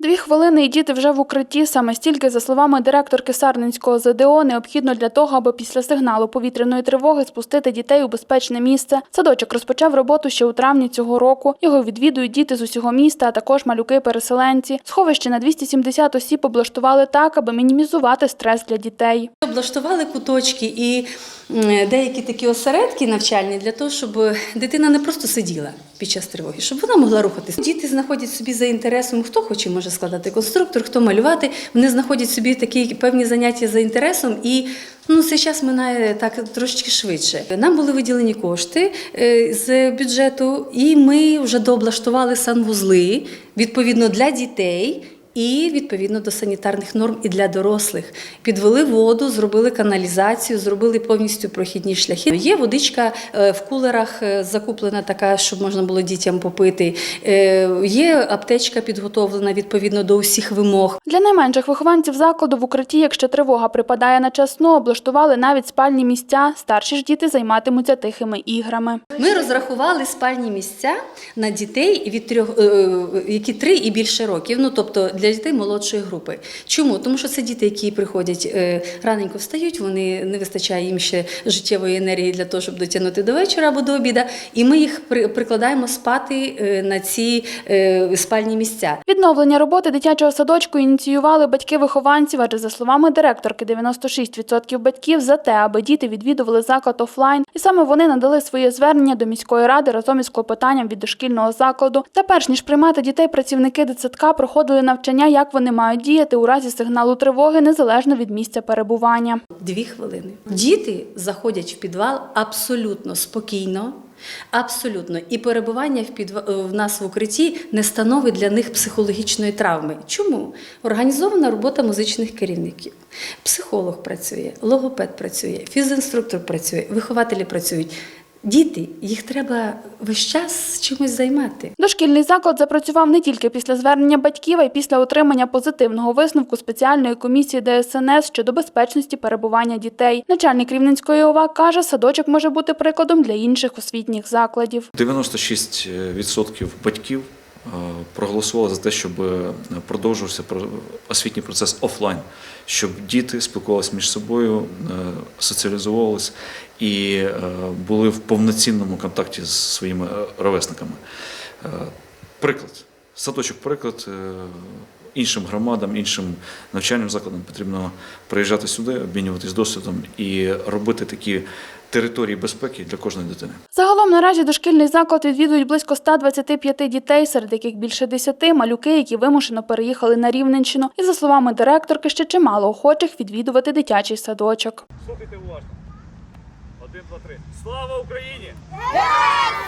Дві хвилини і діти вже в укритті. Саме стільки, за словами директорки Сарненського ЗДО, необхідно для того, аби після сигналу повітряної тривоги спустити дітей у безпечне місце. Садочок розпочав роботу ще у травні цього року. Його відвідують діти з усього міста, а також малюки-переселенці. Сховище на 270 осіб облаштували так, аби мінімізувати стрес для дітей. Облаштували куточки і деякі такі осередки навчальні для того, щоб дитина не просто сиділа під час тривоги, щоб вона могла рухатися. Діти знаходять собі за інтересом, хто хоче може складати конструктор, хто малювати. Вони знаходять собі такі певні заняття за інтересом і. Ну, цей час минає так трошечки швидше. Нам були виділені кошти е, з бюджету, і ми вже дооблаштували санвузли відповідно для дітей. І відповідно до санітарних норм і для дорослих підвели воду, зробили каналізацію, зробили повністю прохідні шляхи. Є водичка е, в кулерах е, закуплена така, щоб можна було дітям попити. Е, Є аптечка підготовлена відповідно до усіх вимог. Для найменших вихованців закладу в укритті, якщо тривога припадає на час сну, облаштували навіть спальні місця. Старші ж діти займатимуться тихими іграми. Ми розрахували спальні місця на дітей від трьох, які три і більше років. Ну тобто для дітей молодшої групи. Чому? Тому що це діти, які приходять е, раненько встають, вони не вистачає їм ще життєвої енергії для того, щоб дотягнути до вечора або до обіда. І ми їх прикладаємо спати е, на ці е, спальні місця. Відновлення роботи дитячого садочку ініціювали батьки вихованців, адже за словами директорки, 96% батьків за те, аби діти відвідували заклад офлайн, і саме вони надали своє звернення до міської ради разом із клопотанням від дошкільного закладу. Та перш ніж приймати дітей, працівники дитсадка проходили навчання, як вони мають діяти у разі сигналу тривоги, незалежно від місця перебування. Дві хвилини. Діти заходять в підвал абсолютно спокійно. Абсолютно, і перебування в підва... е, в нас в укритті не становить для них психологічної травми. Чому організована робота музичних керівників? Психолог працює, логопед працює, фізінструктор працює, вихователі працюють. Діти, їх треба весь час чимось займати. Дошкільний заклад запрацював не тільки після звернення батьків, а й після отримання позитивного висновку спеціальної комісії ДСНС щодо безпечності перебування дітей. Начальник Рівненської ОВА каже, садочок може бути прикладом для інших освітніх закладів. 96% батьків е, проголосували за те, щоб е, продовжувався про- освітній процес офлайн, щоб діти спілкувалися між собою, е, соціалізовувалися і е, були в повноцінному контакті з своїми е, ровесниками. Е, Приклад, садочок приклад. е, Іншим громадам, іншим навчальним закладам потрібно приїжджати сюди, обмінюватись досвідом і робити такі території безпеки для кожної дитини. Загалом наразі дошкільний заклад відвідують близько 125 дітей, серед яких більше 10 – малюки, які вимушено переїхали на Рівненщину. І за словами директорки, ще чимало охочих відвідувати дитячий садочок. Слухайте уважно. Один, два, три. Слава Україні! Слава!